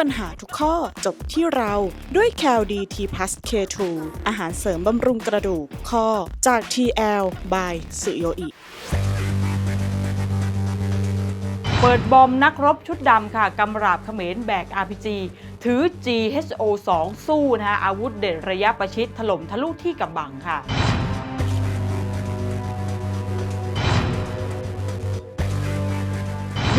ปัญหาทุกข้อจบที่เราด้วย c a l d t p l u s K2 อาหารเสริมบำรุงกระดูกข้อจาก TL by สุโยอิเปิดบอมนักรบชุดดำค่ะกำราบเขมรแบก RPG ถือ GHO 2 สู้นะฮะอาวุธเด็ดระยะประชิดถล่มทะลุที่กำบังค่ะ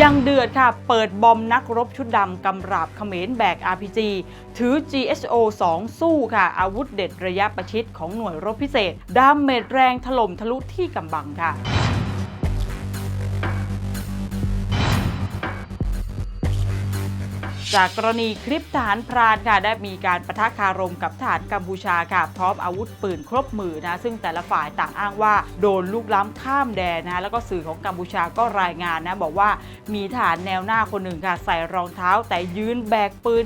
ยังเดือดค่ะ เปิดบอมนักรบชุดดำกำราบเขมรแบก RPG ถือ GSO 2 สู้ค่ะ อาวุธเด็ดระยะประชิดของหน่วยรบพิเศษ ดามเมจแรงถล่มทะลุที่กำบังค่ะ จากกรณีคลิปทหารพรานค่ะได้มีการประทะคารมกับทหารกัมพูชาค่ะพร้อมอาวุธปืนครบมือนะซึ่งแต่ละฝ่ายต่างอ้างว่าโดนลูกล้ำข้ามแดนนะแล้วก็สื่อของกัมพูชาก็รายงานนะบอกว่ามีทหารแนวหน้าคนหนึ่งค่ะใส่รองเท้า แต่ยืนแบกปืน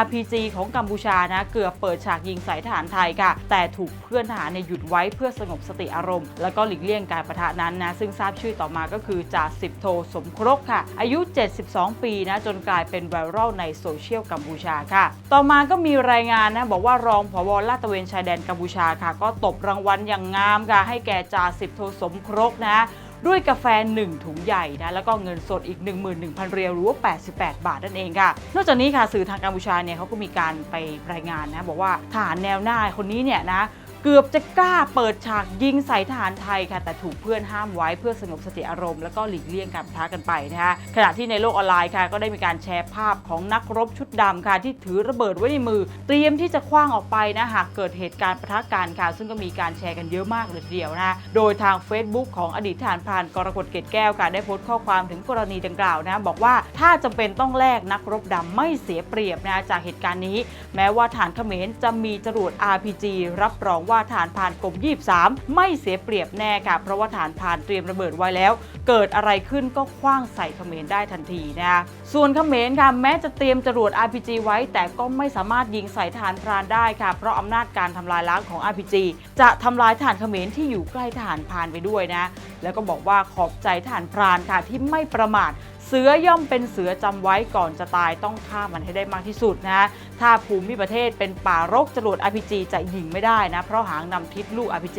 RPG ของกัมพูชานะเกือบเปิดฉากยิงใส่ทหารไทยค่ะ แต่ถูกเพื่อนทหารเนี่ยหยุดไว้เพื่อสงบสติอารมณ์ แล้วก็หลีกเลี่ยงการประทะนั้นนะซึ่งทราบชื่อต่อมาก็คือจ่าสิบโทสมครกค่ะ อายุ 72 ปีนะจนกลายเป็นไวรัลในโซเชียลกัมพูชาค่ะ ต่อมาก็มีรายงานนะบอกว่ารองผบลาดตระเวนชายแดนกัมพูชาค่ะ ก็ตบรางวัลอย่างงามค่ะให้แก่จ่าสิบโทสมครกนะด้วยกาแฟ 1 ถุงใหญ่นะแล้วก็เงินสดอีก 11,000 เรียลหรือว่า88 บาทนั่นเองค่ะ นอกจากนี้ค่ะสื่อทางกัมพูชาเนี่ยเขาก็มีการไปรายงานนะบอกว่าทหารแนวหน้าคนนี้เนี่ยนะ เกือบจะกล้าเปิดฉากยิงใส่ทหารไทยค่ะแต่ถูกเพื่อนห้ามไว้เพื่อสงบสติอารมณ์แล้วก็หลีกเลี่ยงการปะทะกันไปนะคะขณะที่ในโลกออนไลน์ค่ะก็ได้มีการแชร์ภาพของนักรบชุดดำค่ะที่ถือระเบิดไว้ในมือ เตรียมที่จะคว้างออกไปนะหากเกิดเหตุการณ์ปะทะกันค่ะ ซึ่งก็มีการแชร์กันเยอะมากเลยทีเดียวนะโดยทาง Facebook ของอดีตทหารพรานกรกฎเกตแก้วค่ะได้โพสต์ข้อความถึงกรณีดังกล่าวนะบอกว่าถ้าจำเป็นต้องแลกนักรบดำไม่เสียเปรียบนะจากเหตุการณ์นี้ แม้ว่าฐานเขมรจะมีจรวด RPG รับรองว่าาฐานพรานกรม23 ไม่เสียเปรียบแน่ค่ะ เพราะว่าฐานพรานเตรียมระเบิดไว้แล้ว เกิดอะไรขึ้นก็คว้างใส่เขมรได้ทันทีนะคะส่วนเขมรค่ะแม้จะเตรียมจรวด RPG ไว้ แต่ก็ไม่สามารถยิงใส่ฐานพรานได้ค่ะ เพราะอำนาจการทำลายล้างของ RPG จะทำลายฐานเขมรที่อยู่ใกล้ฐานพรานไปด้วยนะ แล้วก็บอกว่าขอบใจฐานพรานค่ะที่ไม่ประมาท เสือย่อมเป็นเสือจำไว้ก่อนจะตายต้องฆ่ามันให้ได้มากที่สุดนะ ถ้าภูมิประเทศเป็นป่ารกจรวด RPG จะยิงไม่ได้นะ เพราะหางนำทิศลูก RPG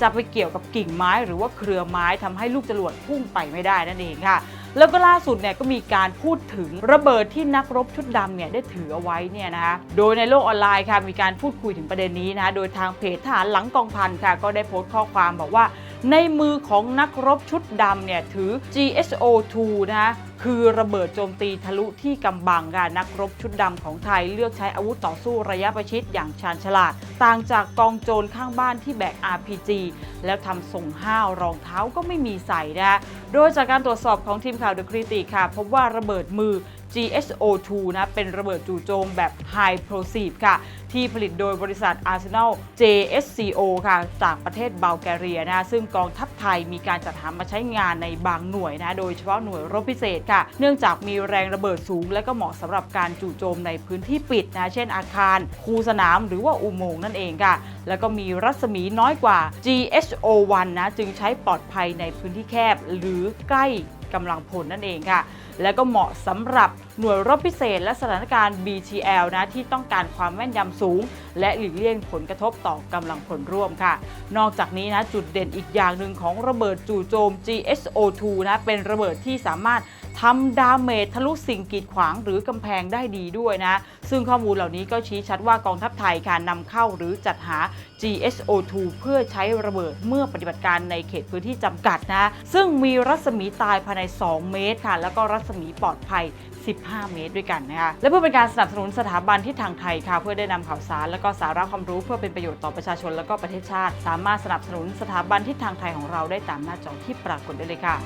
จะไปเกี่ยวกับกิ่งไม้หรือว่าเครือไม้ทำให้ลูกจรวดพุ่งไปไม่ได้นั่นเองค่ะแล้วก็ล่าสุดเนี่ยก็มีการพูดถึงระเบิดที่นักรบชุดดำเนี่ยได้ถือเอาไว้เนี่ยนะคะโดยในโลกออนไลน์ค่ะมีการพูดคุยถึงประเด็นนี้นะโดยทางเพจทหารหลังกองพันค่ะก็ได้โพสต์ข้อความบอกว่า ในมือของนักรบชุดดำเนี่ยถือ GSO2 นะคะคือระเบิดโจมตีทะลุที่กำบังค่ะนักรบชุดดำของไทยเลือกใช้อาวุธต่อสู้ระยะประชิดอย่างชาญฉลาด ต่างจากกองโจรข้างบ้านที่แบก RPG แล้วทำส่งห้าวรองเท้าก็ไม่มีใส่นะโดยจากการตรวจสอบของทีมข่าว The Critic ค่ะ พบว่าระเบิดมือ GSO2 นะเป็นระเบิดจู่โจมแบบ High Plosive ค่ะ ที่ผลิตโดยบริษัท Arsenal JSCO ค่ะจากประเทศบัลแกเรียนะซึ่งกองทัพไทยมีการจัดหามาใช้งานในบางหน่วยนะโดยเฉพาะหน่วยรบพิเศษค่ะ เนื่องจากมีแรงระเบิดสูง และก็เหมาะสำหรับการจู่โจมในพื้นที่ปิดนะเช่นอาคาร คูสนามหรือว่าอุโมงค์นั่นเองค่ะ แล้วก็มีรัศมีน้อยกว่า GHO1 นะจึงใช้ปลอดภัยในพื้นที่แคบหรือใกล้ กำลังพลนั่นเองค่ะ และก็เหมาะสำหรับหน่วยรบพิเศษ และสถานการณ์ BTL นะที่ต้องการความแม่นยำสูง และหลีกเลี่ยงผลกระทบต่อกำลังพลร่วมค่ะ นอกจากนี้นะจุดเด่นอีกอย่างหนึ่งของระเบิดจู่โจม GSO2 นะเป็นระเบิดที่สามารถ ทำดาเมจทะลุสิ่งกีดขวางหรือกำแพงได้ดีด้วยนะ ซึ่งข้อมูลเหล่านี้ก็ชี้ชัดว่ากองทัพไทยค่ะนำเข้าหรือจัดหา GSO2 เพื่อใช้ระเบิดเมื่อปฏิบัติการในเขตพื้นที่จำกัดนะ ซึ่งมีรัศมีตายภายใน 2 เมตรค่ะ แล้วก็รัศมีปลอดภัย 15 เมตรด้วยกันนะคะ และเพื่อเป็นการสนับสนุนสถาบันที่ทางไทยค่ะ เพื่อได้นำข่าวสาร และก็สาระความรู้เพื่อเป็นประโยชน์ต่อประชาชนและก็ประเทศชาติ สามารถสนับสนุนสถาบันที่ทางไทยของเราได้ตามหน้าจอที่ปรากฏได้เลยค่ะ